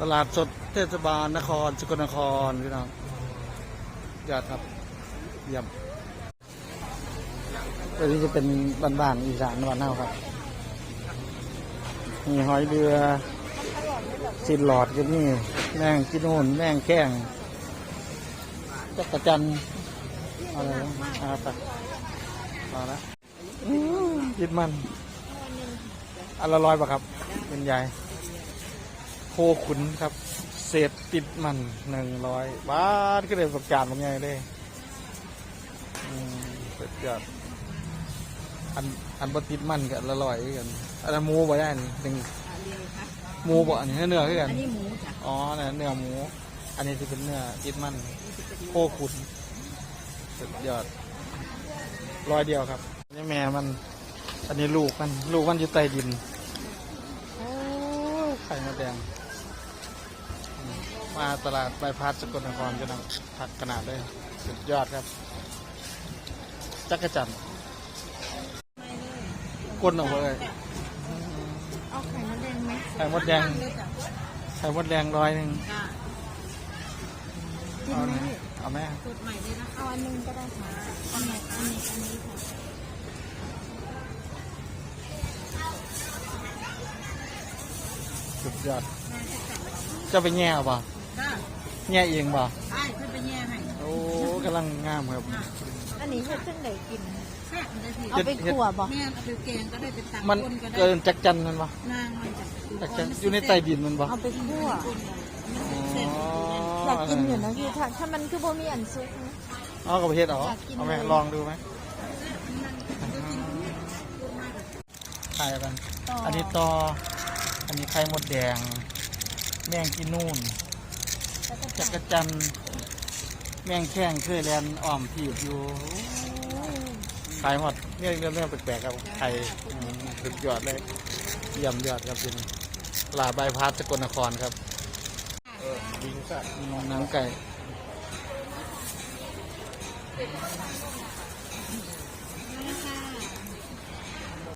ตลาดสดเทศบาลนครสกลนครพี่น้องยอดครับเยี่ยมตัวนี้จะเป็นบ้านๆอีสานบ้านเฮาครับ มีหอยเรือสินหลอดก็มีแมงกินโน่นแมงแข้งจักระจันอะไรนะอาไปมาแล้วอื้อกินมันอันละร้อยป่ะครับเป็นใหญ่ โคขุนครับ เศษติดมันหนึ่งร้อยบาทก็เลยประกาศผมใหญ่เลยอืมสุดยอดอันอันบติดมันกับละร้อยกันอันนั้นหมูบ่ได้นี่หนึ่งหมูบ่อันนี้เนื้อคือกันอันนี้หมูจ้ะอ๋อเนี่ยเนื้อหมู อันนี้จะเป็นเนื้อติดมันโคขุนสุดยอดร้อยเดียวครับอันนี่แม่มัน อันนี้ลูกมัน ลูกมันอยู่ใต้ดินโอ้ไข่มดแดงอื มมาตลาดใบพัดสกลนครกันนะผักขนาดเลยสุดยอดครับ จักรจันทร์ก้นออกมาเลยเอาไข่มดแดงไหมไข่มดแดงไข่มดแดงร้อยหนึ่งจ้ะกินเอาไหมไหมเอาไหมสูตรใหม่เลยนะเอาอันหนึงก็ได้ค่ะอันไหนอันนี้อันนี้ค่ะสุดยอดจะไปแง่เอาป่ะจ้ะ แง่เองป่ะไอ้เพื่อไปแย่ให้โอ้กำลังงามครับ อันนี้เฮ็ดจังไดกิน แซ่บมันได้สิเอาไปขั่วบ่แม่เอาไปแกงก็ได้เป็นตังมันคนก็ได้เกินจักจันมันป่ะนางมันจ้ะจักจันอยู่ในใต้ดินมันป่ะเอาไปคั่วอ๋ออยากกินอยู่นะพี่ถ้าถ้ามันคือบ่มีอันซุกนะ เอากับประเทศเหรออยากกินเอาไหมเลยลองดูไหมไข่กัน ต่ออันนี้ต่อ อันนี้ไข่มดแดง แมงกินนูนแล้วก็ จักรจันแมงแข้งเคยแลนอ้อมผีบอยู่ขายหมดเนี่ยเรื่องเรื่องแปลกๆครับไข่อืมสุดยอดเลยเยี่ยมยอดครับเป็นลาใบายพัดสกลนครครับอืมหนังไก่